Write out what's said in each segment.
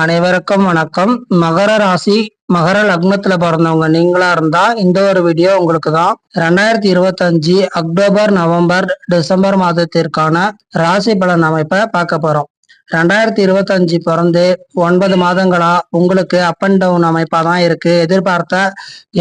அனைவருக்கும் வணக்கம். மகர ராசி மகர லக்னத்துல பிறந்தவங்க நீங்களா இருந்தா இந்த ஒரு வீடியோ உங்களுக்கு தான் ரெண்டாயிரத்தி இருபத்தஞ்சு அக்டோபர் நவம்பர் டிசம்பர் மாதத்திற்கான ராசி பலன் அமைப்பை பார்க்க போறோம். ரெண்டாயிரத்தி இருபத்தஞ்சு பிறந்து ஒன்பது மாதங்களா உங்களுக்கு அப் அண்ட் டவுன் அமைப்பா தான் இருக்கு. எதிர்பார்த்த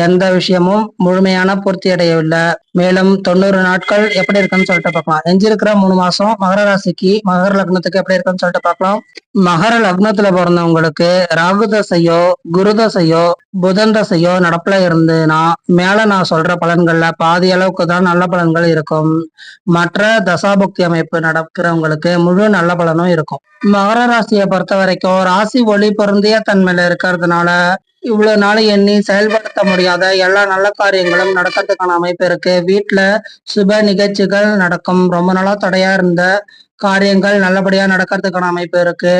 எந்த விஷயமும் முழுமையான பூர்த்தி அடையவில்லை. மேலும் தொண்ணூறு நாட்கள் எப்படி இருக்குன்னு சொல்லிட்டு பார்க்கலாம். எஞ்சிருக்கிற மூணு மாசம் மகர ராசிக்கு மகர லக்னத்துக்கு எப்படி இருக்குன்னு சொல்லிட்டு பார்க்கலாம். மகர லக்னத்துல பிறந்தவங்களுக்கு ராகு தசையோ குரு தசையோ புதன் தசையோ நடப்புல இருந்ததுன்னா மேல நான் சொல்ற பலன்கள்ல பாதி அளவுக்கு தான் நல்ல பலன்கள் இருக்கும். மற்ற தசாபக்தி அமைப்பு நடக்கிறவங்களுக்கு முழு நல்ல பலனும் இருக்கும். மகர ராசியை பொறுத்த வரைக்கும் ராசி ஒளி பொருந்திய தன்மையில இருக்கிறதுனால இவ்வளவு நாள் எண்ணி செயல்படுத்த முடியாத எல்லா நல்ல காரியங்களும் நடக்கிறதுக்கான அமைப்பு இருக்கு. வீட்டுல சுப நிகழ்ச்சிகள் நடக்கும். ரொம்ப நாளா தடையா இருந்த காரியங்கள் நல்லபடியா நடக்கிறதுக்கான அமைப்பு இருக்கு.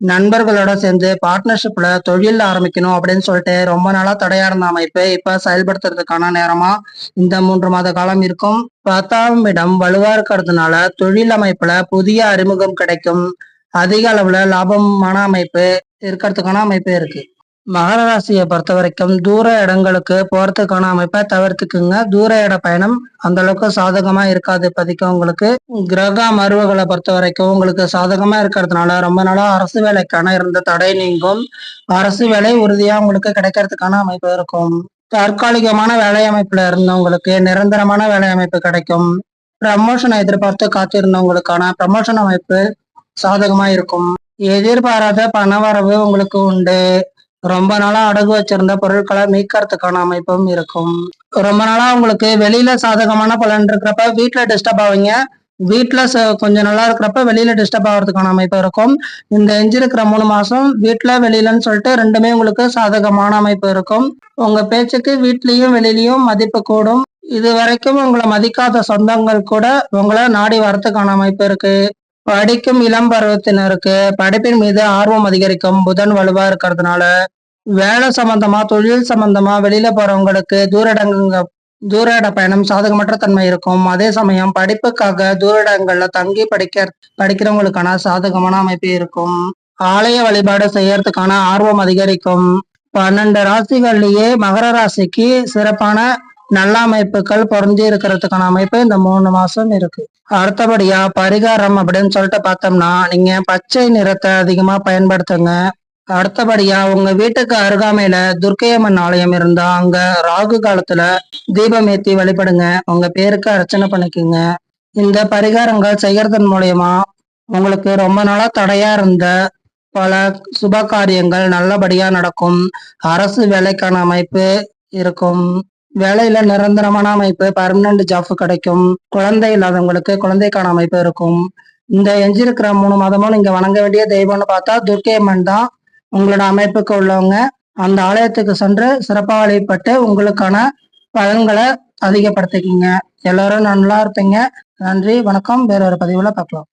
நண்பர்களோட சேர்ந்து பார்ட்னர்ஷிப்ல தொழில் ஆரம்பிக்கணும் அப்படின்னு சொல்லிட்டு ரொம்ப நாளா தடையா இருந்த அமைப்பு இப்ப செயல்படுத்துறதுக்கான நேரமா இந்த மூன்று மாத காலம் இருக்கும். பத்தாம் இடம் வலுவா இருக்கிறதுனால தொழில் அமைப்புல புதிய அறிமுகம் கிடைக்கும். அதிக அளவுல லாபமான அமைப்பு இருக்கிறதுக்கான அமைப்பு இருக்கு. மகர ராசியை பொறுத்த வரைக்கும் தூர இடங்களுக்கு போறதுக்கான அமைப்பை தவிர்த்துக்குங்க. தூர இட பயணம் அந்த அளவுக்கு சாதகமா இருக்காது இப்போதைக்கு உங்களுக்கு. கிரக மருவுகளை பொறுத்த வரைக்கும் உங்களுக்கு சாதகமா இருக்கிறதுனால ரொம்ப நாளா அரசு வேலைக்கான இருந்த தடை நீங்கும். அரசு வேலை உறுதியா உங்களுக்கு கிடைக்கிறதுக்கான அமைப்பு இருக்கும். தற்காலிகமான வேலை அமைப்புல இருந்தவங்களுக்கு நிரந்தரமான வேலை அமைப்பு கிடைக்கும். ப்ரமோஷனை எதிர்பார்த்து காத்திருந்தவங்களுக்கான ப்ரமோஷன் அமைப்பு சாதகமா இருக்கும். எதிர்பாராத பணவரவு உங்களுக்கு உண்டு. ரொம்ப நாளா அடகு வச்சிருந்த பொருட்களை மீட்கறதுக்கான அமைப்பும் இருக்கும். ரொம்ப நாளா உங்களுக்கு வெளியில சாதகமான பலன் இருக்கிறப்ப வீட்டுல டிஸ்டர்ப் ஆவீங்க. வீட்டுல கொஞ்சம் நல்லா இருக்கிறப்ப வெளியில டிஸ்டர்ப் ஆகிறதுக்கான அமைப்பு இருக்கும். இந்த எஞ்சி இருக்கிற மூணு மாசம் வீட்டுல வெளியிலன்னு சொல்லிட்டு ரெண்டுமே உங்களுக்கு சாதகமான அமைப்பு இருக்கும். உங்க பேச்சுக்கு வீட்லயும் வெளியிலயும் மதிப்பு கூடும். இது வரைக்கும் உங்களை மதிக்காத சொந்தங்கள் கூட உங்களை நாடி வரத்துக்கான அமைப்பு இருக்கு. படிக்கும் இளம் பருவத்தினருக்கு படிப்பின் மீது ஆர்வம் அதிகரிக்கும் புதன் வலுவா இருக்கிறதுனால. வேலை சம்பந்தமா தொழில் சம்பந்தமா வெளியில போறவங்களுக்கு தூரடங்குங்க தூரட பயணம் சாதகமற்ற தன்மை இருக்கும். அதே சமயம் படிப்புக்காக தூரடங்கள்ல தங்கி படிக்க படிக்கிறவங்களுக்கான சாதகமான அமைப்பு இருக்கும். ஆலய வழிபாடு செய்யறதுக்கான ஆர்வம் அதிகரிக்கும். பன்னெண்டு ராசிகள்லயே மகர ராசிக்கு சிறப்பான நல்ல அமைப்புகள் பொருந்தி இருக்கிறதுக்கான அமைப்பு இந்த மூணு மாசம் இருக்கு. அடுத்தபடியா பரிகாரம் அப்படின்னு சொல்லிட்டு பார்த்தோம்னா நீங்க பச்சை நிறத்தை அதிகமா பயன்படுத்துங்க. அடுத்தபடியா உங்க வீட்டுக்கு அருகாமையில துர்க்கையம்மன் ஆலயம் இருந்தா அங்க ராகு காலத்துல தீபம் ஏத்தி வழிபடுங்க. உங்க பேருக்கு அர்ச்சனை பண்ணிக்கோங்க. இந்த பரிகாரங்கள் செய்யறதன் மூலயமா உங்களுக்கு ரொம்ப நாளா தடையா இருந்த பல சுப காரியங்கள் நல்லபடியா நடக்கும். அரசு வேலைக்கான அமைப்பு இருக்கும். வேலையில நிரந்தரமான அமைப்பு பர்மனன்ட் ஜாப் கிடைக்கும். குழந்தை இல்லாதவங்களுக்கு குழந்தைக்கான அமைப்பு இருக்கும். இந்த எஞ்சிருக்கிற மூணு மாதமும் நீங்க வணங்க வேண்டிய தெய்வம்னு பார்த்தா துர்க்கை அம்மன் தான் உங்களோட அமைப்புக்கு உள்ளவங்க அந்த ஆலயத்துக்கு சென்று சிறப்பாக வழிபட்டு உங்களுக்கான பலன்களை அதிகப்படுத்திக்கிங்க. எல்லாரும் நல்லா இருப்பீங்க. நன்றி வணக்கம். வேற ஒரு பதிவுல பார்க்கலாம்